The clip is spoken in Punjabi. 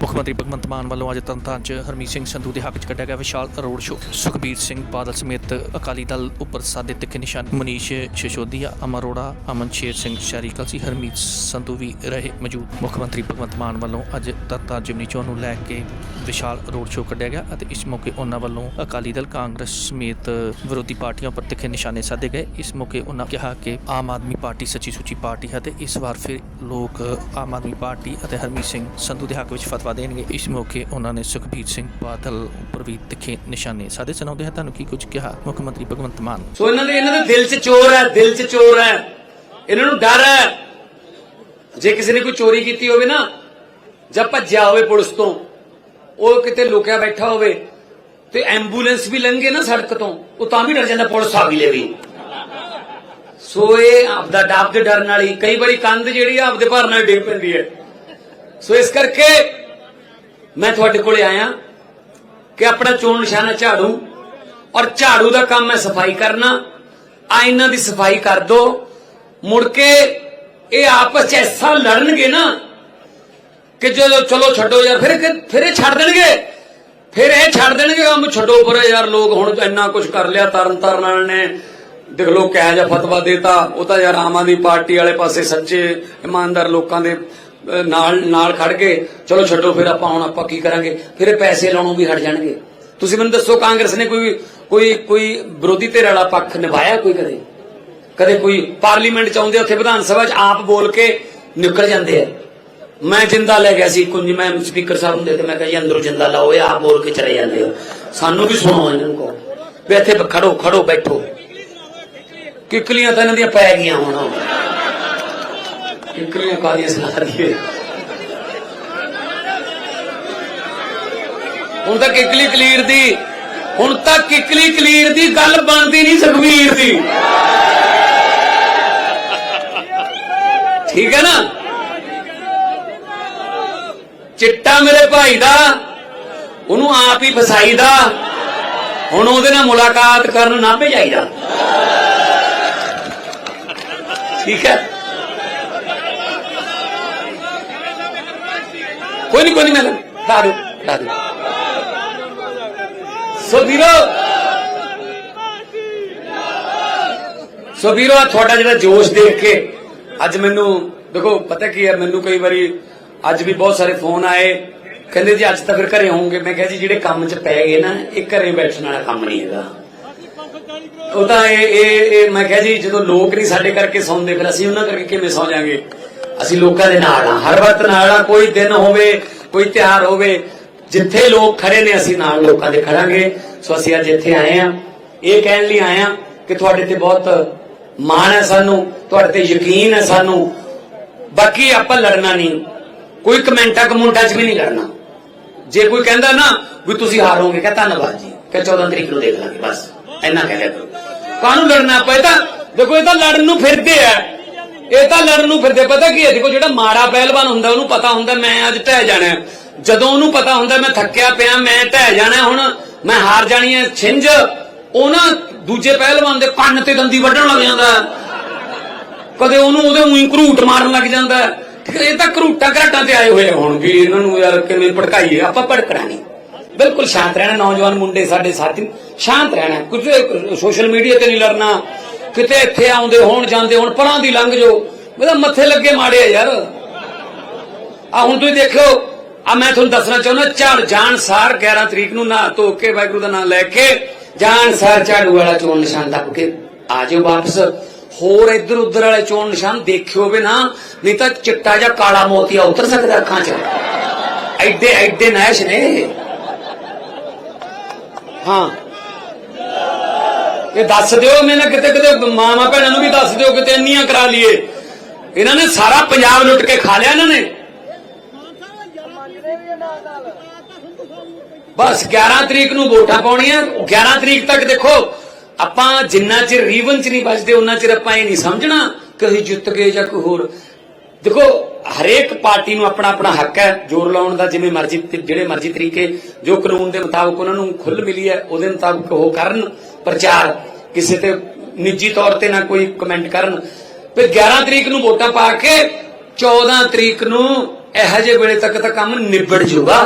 ਮੁੱਖ ਮੰਤਰੀ ਭਗਵੰਤ ਮਾਨ ਵੱਲੋਂ ਅੱਜ ਤਰਨਤਾਰਨ 'ਚ ਹਰਮੀਤ ਸਿੰਘ ਸੰਧੂ ਦੇ ਹੱਕ 'ਚ ਕੱਢਿਆ ਗਿਆ ਵਿਸ਼ਾਲ ਰੋਡ ਸ਼ੋਅ। ਸੁਖਬੀਰ ਸਿੰਘ ਬਾਦਲ ਸਮੇਤ ਅਕਾਲੀ ਦਲ ਉੱਪਰ ਸਾਦੇ ਤਿੱਖੇ ਨਿਸ਼ਾਨ। ਮਨੀਸ਼ ਸ਼ਿਸ਼ੋਦੀਆ ਅਮਰ ਅਰੋੜਾ, ਅਮਨ ਸ਼ੇਰ ਸਿੰਘ ਸ਼ਾਰੀ ਸੀ। ਹਰਮੀਤ ਸੰਧੂ ਵੀ ਰਹੇ ਮੌਜੂਦ। ਮੁੱਖ ਮੰਤਰੀ ਭਗਵੰਤ ਮਾਨ ਵੱਲੋਂ ਅੱਜ ਤਰਨਤਾਰਨ ਜਿਮਨੀ ਚੋਣ ਨੂੰ ਲੈ ਕੇ ਵਿਸ਼ਾਲ ਰੋਡ ਸ਼ੋਅ ਕੱਢਿਆ ਗਿਆ ਅਤੇ ਇਸ ਮੌਕੇ ਉਹਨਾਂ ਵੱਲੋਂ ਅਕਾਲੀ ਦਲ, ਕਾਂਗਰਸ ਸਮੇਤ ਵਿਰੋਧੀ ਪਾਰਟੀਆਂ ਉੱਪਰ ਤਿੱਖੇ ਨਿਸ਼ਾਨੇ ਸਾਧੇ ਗਏ। ਇਸ ਮੌਕੇ ਉਹਨਾਂ ਕਿਹਾ ਕਿ ਆਮ ਆਦਮੀ ਪਾਰਟੀ ਸੱਚੀ ਸੁੱਚੀ ਪਾਰਟੀ ਹੈ ਤੇ ਇਸ ਵਾਰ ਫਿਰ ਲੋਕ ਆਮ ਆਦਮੀ ਪਾਰਟੀ ਅਤੇ ਹਰਮੀਤ ਸਿੰਘ ਸੰਧੂ ਦੇ ਹੱਕ ਵਿੱਚ ਫਤਵਾ ਦੇਣਗੇ। ਇਸ ਮੌਕੇ ਉਹਨਾਂ ਨੇ ਸੁਖਬੀਰ ਸਿੰਘ ਬਾਦਲ ਉੱਪਰ ਵੀ ਤਿੱਖੇ ਨਿਸ਼ਾਨੇ ਸਾਧੇ। ਸੁਣਾਉਂਦੇ ਹਨ ਤੁਹਾਨੂੰ ਕੀ ਕੁਝ ਕਿਹਾ? ਮੁੱਖ ਮੰਤਰੀ ਭਗਵੰਤ ਮਾਨ। ਸੋ ਇਹਨਾਂ ਦੇ ਇਹਨਾਂ ਦੇ ਦਿਲ 'ਚ ਚੋਰ ਹੈ, ਦਿਲ 'ਚ ਚੋਰ ਹੈ। ਇਹਨਾਂ ਨੂੰ ਡਰ ਹੈ। ਜੇ ਕਿਸੇ ਨੇ ਕੋਈ ਚੋਰੀ ਕੀਤੀ ਹੋਵੇ ਨਾ ਜਦ ਭੱਜਿਆ ਹੋਵੇ ਪੁਲਿਸ ਤੋਂ, ਉਹ ਕਿਤੇ ਲੁਕਿਆ ਬੈਠਾ ਹੋਵੇ, ਤੇ ਐਂਬੂਲੈਂਸ ਵੀ ਲੰਘੇ ਨਾ ਸੜਕ ਤੋਂ, ਉਹ ਤਾਂ ਵੀ ਡਰ ਜਾਂਦਾ ਪੁਲਿਸ ਆ ਵੀ ਸੋ ਇਹ ਆਪਦਾ ਡੱਬ ਦੇ ਡਰ ਨਾਲ ਹੀ ਕਈ ਵਾਰੀ ਕੰਧ ਜਿਹੜੀ ਆਪਦੇ ਭਰ ਨਾਲ ਡਿੱਗ ਪੈਂਦੀ ਹੈ। ਸੋ ਇਸ ਕਰਕੇ ਮੈਂ ਤੁਹਾਡੇ ਕੋਲੇ ਆਇਆ ਕਿ ਆਪਣਾ ਚੋਣ ਨਿਸ਼ਾਨਾ ਝਾੜੂ ਔਰ ਝਾੜੂ ਦਾ ਕੰਮ ਹੈ ਸਫ਼ਾਈ ਕਰਨਾ। ਆ ਇਹਨਾਂ ਦੀ ਸਫ਼ਾਈ ਕਰ ਦੋ। ਮੁੜ ਕੇ ਇਹ ਆਪਸ ਚ ਐਸਾ ਲੜਨਗੇ ਨਾ ਕਿ ਜਦੋਂ ਚਲੋ ਛੱਡੋ ਯਾਰ, ਫਿਰ ਫਿਰ ਇਹ ਛੱਡ ਦੇਣਗੇ। ਫਿਰ ਇਹ ਛੱਡ ਦੇਣਗੇ ਕੰਮ। ਛੱਡੋ ਪਰੇ ਯਾਰ, ਲੋਕ ਹੁਣ ਇੰਨਾ ਕੁਝ ਕਰ ਲਿਆ ਤਰਨ ਤਾਰਨ ਵਾਲਿਆਂ ਨੇ। ਦੇਖ ਲੋ ਕਿਹਾ ਜਿਹਾ ਫਤਵਾ ਦੇਤਾ। ਉਹ ਤਾਂ ਯਾਰ ਆਮ ਆਦਮੀ ਪਾਰਟੀ ਵਾਲੇ ਪਾਸੇ ਸੱਚੇ, ਇਮਾਨਦਾਰ ਲੋਕਾਂ ਦੇ ਨਾਲ ਨਾਲ ਖੜ ਕੇ, ਚਲੋ ਛੱਡੋ ਫਿਰ ਆਪਾਂ ਹੁਣ ਆਪਾਂ ਕੀ ਕਰਾਂਗੇ? ਫਿਰ ਇਹ ਪੈਸੇ ਲਾਉਣੋਂ ਵੀ ਹਟ ਜਾਣਗੇ। ਤੁਸੀਂ ਮੈਨੂੰ ਦੱਸੋ, ਕਾਂਗਰਸ ਨੇ ਕੋਈ ਕੋਈ ਕੋਈ ਵਿਰੋਧੀ ਧਿਰ ਵਾਲਾ ਪੱਖ ਨਿਭਾਇਆ ਕੋਈ ਕਦੇ? ਕਦੇ ਕੋਈ ਪਾਰਲੀਮੈਂਟ ਚ ਆਉਂਦੇ ਉੱਥੇ ਵਿਧਾਨ ਸਭਾ ਚ ਆਪ ਬੋਲ ਕੇ ਨਿਕਲ ਜਾਂਦੇ ਆ। ਮੈਂ ਜਿੰਦਾ ਲੈ ਗਿਆ ਸੀ, ਕੁੰਜ ਮੈਂ ਸਪੀਕਰ ਸਾਹਿਬ ਨੂੰ ਦੇ ਤੇ ਮੈਂ ਕਿਹਾ ਜੀ, ਅੰਦਰੋਂ ਜਿੰਦਾ ਲਾਓ, ਇਹ ਆਪ ਬੋਲ ਕੇ ਚਲੇ ਜਾਂਦੇ ਹੋ ਸਾਨੂੰ ਵੀ ਸੁਣੋ ਇਹਨਾਂ ਨੂੰ ਕਹੋ ਵੀ ਇੱਥੇ ਖੜੋ ਖੜੋ, ਬੈਠੋ। ਕਿਕਲੀਆਂ ਤਾਂ ਇਹਨਾਂ ਦੀਆਂ ਪੈ ਗਈਆਂ ਹੁਣ। ਕਿੱਕਲੀਆਂ ਕਾਦੀਆਂ ਸੁਣਾ ਰਹੀਏ ਹੁਣ ਤਾਂ ਕਿੱਕਲੀ ਕਲੀਰ ਦੀ, ਹੁਣ ਤਾਂ ਕਿੱਕਲੀ ਕਲੀਰ ਦੀ ਗੱਲ ਬਣਦੀ ਨਹੀਂ ਸੁਖਵੀਰ ਦੀ। ਠੀਕ ਹੈ ਨਾ? ਚਿੱਟਾ ਮੇਰੇ ਭਾਈ ਦਾ, ਉਹਨੂੰ ਆਪ ਹੀ ਫਸਾਈਦਾ ਹੁਣ ਉਹਦੇ ਨਾਲ ਮੁਲਾਕਾਤ ਕਰਨ ਨਾ ਭੇਜਾਈਦਾ ਠੀਕ ਹੈ? ਕੋਈ ਨਹੀਂ ਕੋਈ ਨਹੀਂ ਮੈਂ ਲਾ ਸੋ ਵੀਰੋ ਸੋ ਵੀਰੋ ਤੁਹਾਡਾ ਜਿਹੜਾ ਜੋਸ਼ ਦੇਖ ਕੇ ਅੱਜ ਮੈਨੂੰ ਦੇਖੋ, ਪਤਾ ਕੀ ਹੈ, ਮੈਨੂੰ ਕਈ ਵਾਰੀ ਅੱਜ ਵੀ ਬਹੁਤ ਸਾਰੇ ਫੋਨ ਆਏ। ਕਹਿੰਦੇ ਜੀ, ਅੱਜ ਤਾਂ ਫਿਰ ਘਰੇ ਹੋਵੋਗੇ। ਮੈਂ ਕਿਹਾ ਜੀ, ਜਿਹੜੇ ਕੰਮ 'ਚ ਪੈ ਗਏ ਨਾ, ਇਹ ਘਰੇ ਬੈਠਣ ਵਾਲਾ ਕੰਮ ਨਹੀਂ ਹੈਗਾ। ਉਹ ਤਾਂ ਇਹ ਇਹ ਇਹ ਮੈਂ ਕਿਹਾ ਜੀ, ਜਦੋਂ ਲੋਕ ਨਹੀਂ ਸਾਡੇ ਕਰਕੇ ਸੌਂਦੇ, ਫਿਰ ਅਸੀਂ ਉਹਨਾਂ ਕਰਕੇ ਕਿਵੇਂ ਸੌਂ ਜਾਾਂਗੇ? ਅਸੀਂ ਲੋਕਾਂ ਦੇ ਨਾਲ ਆ ਹਰ ਵਕਤ ਨਾਲ ਆ ਕੋਈ ਦਿਨ ਹੋਵੇ, ਕੋਈ ਤਿਉਹਾਰ ਹੋਵੇ, ਜਿੱਥੇ ਲੋਕ ਖੜੇ ਨੇ, ਅਸੀਂ ਨਾਲ ਲੋਕਾਂ ਦੇ ਖੜਾਂਗੇ। ਸੋ ਅਸੀਂ ਅੱਜ ਇੱਥੇ ਆਏ ਆ ਇਹ ਕਹਿਣ ਲਈ ਆਏ ਆ ਕਿ ਤੁਹਾਡੇ ਤੇ ਬਹੁਤ ਮਾਣ ਹੈ ਸਾਨੂੰ, ਤੁਹਾਡੇ ਤੇ ਯਕੀਨ ਹੈ ਸਾਨੂੰ। ਬਾਕੀ ਆਪਾਂ ਲੜਨਾ ਨਹੀਂ। ਕੋਈ ਕਮੈਂਟਾਂ ਕਮੁੰਟਾਂ 'ਚ ਵੀ ਨਹੀਂ ਲੜਨਾ। ਜੇ ਕੋਈ ਕਹਿੰਦਾ ਨਾ ਵੀ ਤੁਸੀਂ ਹਾਰੋਗੇ ਕਹ ਧੰਨਵਾਦ ਜੀ। ਕਿ 14 ਤਰੀਕ ਨੂੰ ਦੇਖ ਲਾਂਗੇ, ਬਸ। ਇੰਨਾ ਕਹਿ ਲਿਆ ਕਰੋ। ਕਾਹਨੂੰ ਲੜਨਾ ਪਏ ਤਾਂ ਦੇਖੋ, ਇਹ ਤਾਂ ਲੜਨ ਨੂੰ ਫਿਰਦੇ ਆ। ਇਹ ਤਾਂ ਲੜਨ ਨੂੰ ਫਿਰਦੇ, ਪਤਾ ਕੀ ਹੈ? ਦੇਖੋ ਜਿਹੜਾ ਮਾੜਾ ਪਹਿਲਵਾਨ ਹੁੰਦਾ, ਉਹਨੂੰ ਪਤਾ ਹੁੰਦਾ ਮੈਂ ਅੱਜ ਢਹਿ ਜਾਣਾ ਜਦੋਂ ਉਹਨੂੰ ਪਤਾ ਹੁੰਦਾ ਮੈਂ ਥੱਕਿਆ ਪਿਆ, ਮੈਂ ਢਹਿ ਜਾਣਾ ਹੁਣ, ਮੈਂ ਹਾਰ ਜਾਣੀ ਹੈ, ਛਿੰਝ, ਉਹ ਦੂਜੇ ਪਹਿਲਵਾਨ ਦੇ ਕੰਨ ਤੇ ਦੰਦੀ ਵੱਢਣ ਲੱਗ ਜਾਂਦਾ। ਕਦੇ ਉਹਨੂੰ ਉਹਦੇ ਉਹੀ ਘਰੂਟ ਮਾਰਨ ਲੱਗ ਜਾਂਦਾ। ਇਹ ਤਾਂ ਘਰੂਟਾਂ ਘਰਾਟਾਂ ਤੇ ਆਏ ਹੋਏ ਆ ਇਹਨਾਂ ਨੂੰ ਯਾਰ ਕਿਵੇਂ ਭੜਕਾਈਏ, ਆਪਾਂ ਭੜਕਣਾ ਨਹੀਂ ਬਿਲਕੁਲ ਸ਼ਾਂਤ ਰਹਿਣਾ, ਨੌਜਵਾਨ ਮੁੰਡੇ ਸਾਡੇ ਸਾਥੀ, ਸ਼ਾਂਤ ਰਹਿਣਾ। ਕੁਝ ਸੋਸ਼ਲ ਮੀਡੀਆ ਤੇ ਨਹੀਂ ਲੜਨਾ। ਕਿਤੇ ਇੱਥੇ ਆਉਂਦੇ ਹੋਣ, ਜਾਂਦੇ ਹੋਣ ਪਰਾਂ ਦੀ ਲੰਘ ਜੋ ਮੇਰਾ ਮੱਥੇ ਲੱਗੇ ਮਾੜੇ ਆ ਯਾਰ। ਆ ਹੁਣ ਤੁਸੀਂ ਦੇਖੋ ਆ ਮੈਂ ਤੁਹਾਨੂੰ ਦੱਸਣਾ ਚਾਹੁੰਦਾ, ਝੜ ਜਾਣ ਸਾਰ 11 ਤਰੀਕ ਨੂੰ ਨਾ ਧੋ ਕੇ ਵਾਹਿਗੁਰੂ ਦਾ ਨਾਮ ਲੈ ਕੇ ਜਾਣ ਸਾਰ ਝਾੜੂ ਵਾਲਾ ਚੋਣ ਨਿਸ਼ਾਨ ਦੱਬ ਕੇ ਆ ਜਾਓ ਵਾਪਸ। ਹੋਰ ਇੱਧਰ ਉੱਧਰ ਵਾਲੇ ਚੋਣ ਨਿਸ਼ਾਨ ਦੇਖਿਓ ਵੀ ਨਾ, ਨਹੀਂ ਤਾਂ ਚਿੱਟਾ ਜਾਂ ਕਾਲਾ ਮੋਤੀਆ ਉਤਰ ਸਕਦਾ ਅੱਖਾਂ 'ਚ। ਐਡੇ ਐਡੇ ਨੈਸ਼ ਨੇ। ਹਾਂ। ਇਹ ਦੱਸ ਦਿਓ ਮੈਨੂੰ ਕਿਤੇ ਕਿਤੇ ਮਾਮਾ ਭੈਣਾਂ ਨੂੰ ਵੀ ਦੱਸ ਦਿਓ ਕਿਤੇ ਇੰਨੀਆਂ ਕਰਾ ਲਈਏ। ਇਹਨਾਂ ਨੇ ਸਾਰਾ ਪੰਜਾਬ ਲੁੱਟ ਕੇ ਖਾ ਲਿਆ ਇਹਨਾਂ ਨੇ। ਬਸ 11 ਤਰੀਕ ਨੂੰ ਵੋਟਾਂ ਪਾਉਣੀਆਂ 11 ਤਰੀਕ ਤੱਕ ਦੇਖੋ, ਆਪਾਂ ਜਿੰਨਾ ਚਿਰ ਰੀਵਨ ਚ ਨਹੀਂ ਬਚਦੇ ਉਹਨਾਂ ਚਿਰ ਆਪਾਂ ਇਹ ਨਹੀਂ ਸਮਝਣਾ ਕਿ ਅਸੀਂ ਜਿੱਤ ਗਏ ਜਾਂ ਕੋਈ ਹੋਰ। ਦੇਖੋ, ਹਰੇਕ ਪਾਰਟੀ ਨੂੰ ਆਪਣਾ ਆਪਣਾ ਹੱਕ ਹੈ, ਜ਼ੋਰ ਲਾਉਣ ਦਾ ਜਿਵੇਂ ਮਰਜ਼ੀ, ਜਿਹੜੇ ਮਰਜ਼ੀ ਤਰੀਕੇ, ਜੋ ਕਾਨੂੰਨ ਦੇ ਮੁਤਾਬਕ ਉਹਨਾਂ ਨੂੰ ਖੁੱਲ ਮਿਲੀ ਹੈ, ਉਹਦੇ ਮੁਤਾਬਕ ਉਹ ਕਰਨ। ਪ੍ਰਚਾਰ ਕਿਸੇ ਤੇ ਨਿੱਜੀ ਤੌਰ ਤੇ ਨਾ ਕੋਈ ਕਮੈਂਟ ਕਰਨ। ਫਿਰ 11 ਤਰੀਕ ਨੂੰ ਵੋਟਾਂ ਪਾ ਕੇ 14 ਤਰੀਕ ਨੂੰ ਇਹੋ ਜਿਹੇ ਵੇਲੇ ਤੱਕ ਤਾਂ ਕੰਮ ਨਿਬੜ ਜੂਗਾ।